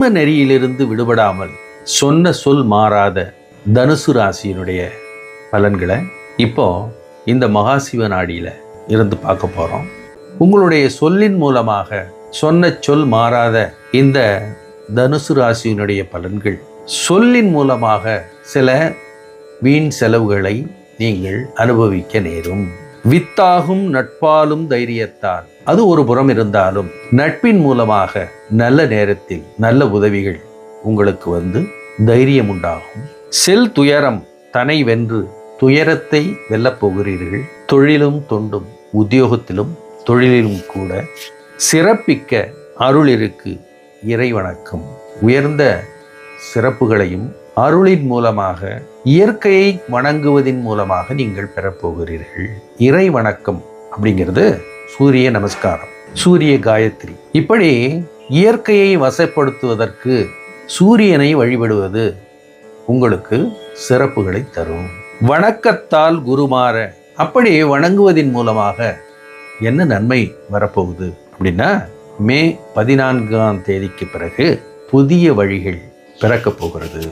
கர்ம நெறியிலிருந்து விடுபடாமல் சொன்ன சொல் மாறாத தனுசு ராசியினுடைய பலன்களை இப்போ இந்த மகாசிவ இருந்து பார்க்க போறோம். உங்களுடைய சொல்லின் மூலமாக சொன்ன சொல் மாறாத இந்த தனுசு ராசியினுடைய பலன்கள் சொல்லின் மூலமாக சில வீண் செலவுகளை நீங்கள் அனுபவிக்க நேரும். வித்தாகும் நட்பாலும் தைரியத்தால். அது ஒரு புறம் இருந்தாலும் நட்பின் மூலமாக நல்ல நேரத்தில் நல்ல உதவிகள் உங்களுக்கு வந்து தைரியம் உண்டாகும் செல் துயரம் தனை வென்று துயரத்தை வெல்லப் போகிறீர்கள். தொழிலும் தொண்டும் உத்தியோகத்திலும் தொழிலிலும் கூட சிறப்பிக்க அருள் இருக்கு இறை வணக்கம் உயர்ந்த சிறப்புகளையும் அருளின் மூலமாக இயற்கையை வணங்குவதின் மூலமாக நீங்கள் பெறப்போகிறீர்கள். இறை வணக்கம் அப்படிங்கிறது சூரிய நமஸ்காரம் சூரிய காயத்ரி. இப்படி இயற்கையை வசப்படுத்துவதற்கு சூரியனை வழிபடுவது உங்களுக்கு சிறப்புகளை தரும். வணக்கத்தால் குருமாற அப்படி வணங்குவதின் மூலமாக என்ன நன்மை வரப்போகுது அப்படின்னா மே பதினான்காம் தேதிக்கு பிறகு புதிய வழிகள் பிறக்கப் போகிறது.